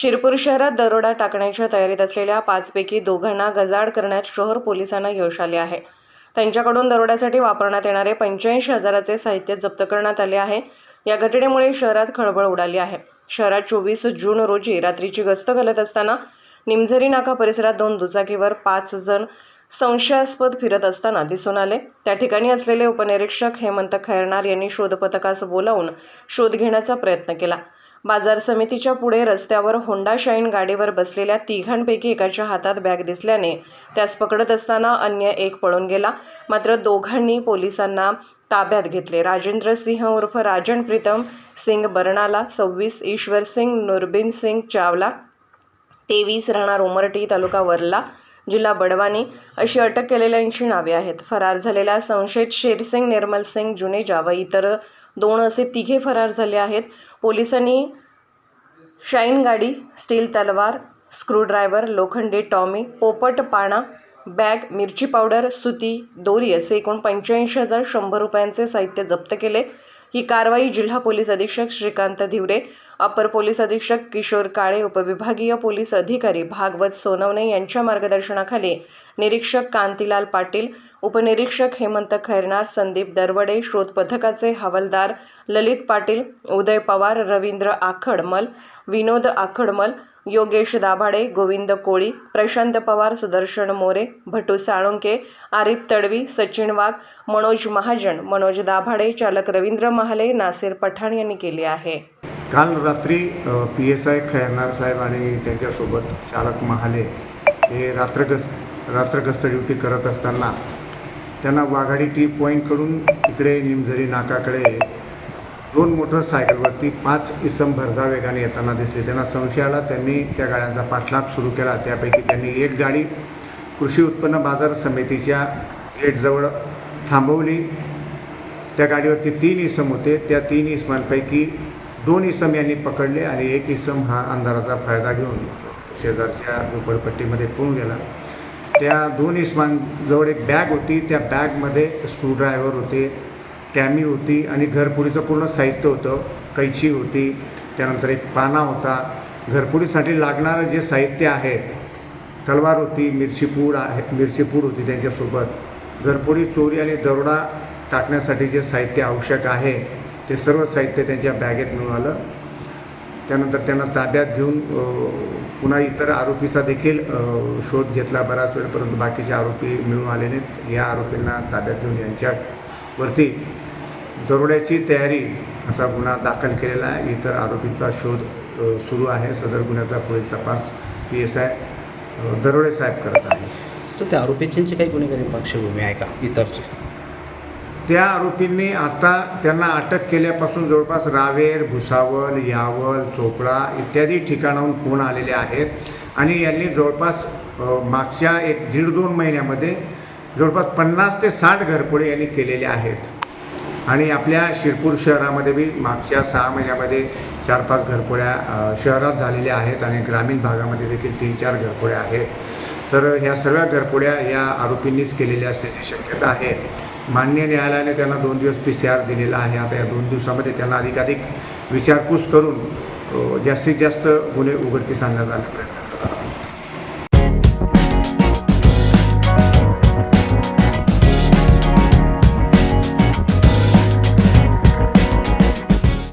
शिरपूर शहरात दरोडा टाकण्याच्या तयारीत असलेल्या पाचपैकी दोघांना गजाड करण्यात शहर पोलिसांना यश आले आहे. त्यांच्याकडून दरोड्यासाठी वापरण्यात येणारे पंच्याऐंशी हजाराचे साहित्य जप्त करण्यात आले आहे. या घटनेमुळे शहरात खळबळ उडाली आहे. शहरात चोवीस जून रोजी रात्रीची गस्त घालत असताना निमझरी नाका परिसरात दोन दुचाकीवर पाच जण संशयास्पद फिरत असताना दिसून आले. त्या ठिकाणी असलेले उपनिरीक्षक हेमंत खैरनार यांनी शोध पथकास बोलावून शोध घेण्याचा प्रयत्न केला. बाजार समितीच्या पुढे रस्त्यावर होंडा शाईन गाडीवर बसलेल्या तिघांपैकी एकाच्या हातात बॅग दिसल्याने त्यास पकडत असताना अन्य एक पळून गेला. मात्र दोघांनी पोलिसांना ताब्यात घेतले. राजेंद्र सिंह उर्फ राजन प्रीतम सिंग बर्णाला सव्वीस ईश्वर सिंग नुरबिन सिंग चावला तेवीस राहणार उमरटी तालुका वरला जिल्हा बडवानी अशी अटक केलेल्यांची नावे आहेत. फरार झालेल्या संशयित शेरसिंग निर्मल सिंग जुनेजा व इतर दोन असे तिघे फरार झाले आहेत. पोलिसांनी शाईन गाडी स्टील तलवार स्क्रूड्रायव्हर लोखंडी टॉमी पोपट पाणा बॅग मिरची पावडर सुती दोरी असे एकूण पंच्याऐंशी हजार शंभर रुपयांचे साहित्य जप्त केले. ही कारवाई जिल्हा पोलीस अधीक्षक श्रीकांत धिवरे अपर पोलीस अधीक्षक किशोर काळे उपविभागीय पोलीस अधिकारी भागवत सोनवणे यांच्या मार्गदर्शनाखाली निरीक्षक कांतीलाल पाटील उपनिरीक्षक हेमंत खैरनार संदीप दरवडे श्रोत पथकाचे हवालदार ललित पाटील उदय पवार रवींद्र आखडमल विनोद आखडमल योगेश दाभाडे गोविंद कोळी प्रशांत पवार सुदर्शन मोरे भटू साळुंके आरिफ तडवी सचिन वाघ मनोज महाजन मनोज दाभाडे चालक रवींद्र महाले नासिर पठाण यांनी केली आहे. काल रात्री पी एस आय खैरनार साहेब आणि त्यांच्यासोबत चालक महाले हे रात्रगस्त रात्रगस्त ड्युटी करत असताना त्यांना वाघाडी टी पॉईंटकडून इकडे निमझरी नाकाकडे दोन मोटरसायकलवरती पाच इसम भरजा वेगाने येताना दिसले. त्यांना संशयाला त्यांनी त्या गाड्यांचा पाठलाग सुरू केला. त्यापैकी त्यांनी एक गाडी कृषी उत्पन्न बाजार समितीच्या गेटजवळ थांबवली. त्या गाडीवरती तीन इसम होते. त्या तीन इसमांपैकी दोन इसम यांनी पकडले आणि एक इसम हा अंधाराचा फायदा घेऊन शेजारच्या झोपडपट्टीमध्ये पळून गेला. त्या दोन इसमांजवळ एक बॅग होती. त्या बॅगमध्ये स्क्रूड्रायव्हर होते टॅमी होती आणि घरपुडीचं पूर्ण साहित्य होतं कैची होती त्यानंतर एक पाना होता. घरपुडीसाठी लागणारं जे साहित्य आहे तलवार होती मिरचीपूड आहे मिरचीपूड होती त्यांच्यासोबत. घरपुडी चोरी आणि दरोडा टाकण्यासाठी जे साहित्य आवश्यक आहे ते सर्व साहित्य त्यांच्या बॅगेत मिळून आलं. त्यानंतर त्यांना ताब्यात घेऊन पुन्हा इतर आरोपीचा देखील शोध घेतला बराच वेळ परंतु बाकीचे आरोपी मिळून आले नाहीत. या आरोपींना ताब्यात घेऊन यांच्यावरती दरोड्याची तयारी असा गुन्हा दाखल केलेला आहे. इतर आरोपींचा शोध सुरू आहे. सदर गुन्ह्याचा पुढील तपास पी एस आय दरोडे साहेब करत आहे सर त्या आरोपींची काही गुन्हेगारी पार्श्वभूमी आहे का? इतरची? त्या आरोपींनी आता त्यांना अटक केल्यापासून जवळपास रावेर भुसावल यावल चोपडा इत्यादी ठिकाणाहून फोन आलेले आहेत. आणि यांनी जवळपास मागच्या एक दीड दोन महिन्यामध्ये जवळपास पन्नास ते साठ घरपोडे यांनी केलेले आहेत. आणि आपल्या शिरपूर शहरामध्ये बी मागच्या सहा महिन्यामध्ये चार पाच घरपोळ्या शहरात झालेल्या आहेत आणि ग्रामीण भागामध्ये देखील तीन चार घरपोड्या आहेत. तर ह्या सर्व घरपोड्या या आरोपींनीच केलेल्या असण्याची शक्यता आहे. मान्य न्यायालयाने त्यांना दोन दिवस पी सी आर दिलेला आहे. आता या दोन दिवसामध्ये त्यांना अधिकाधिक विचारपूस करून जास्तीत जास्त गुन्हे उघडकीस आणण्यात आले.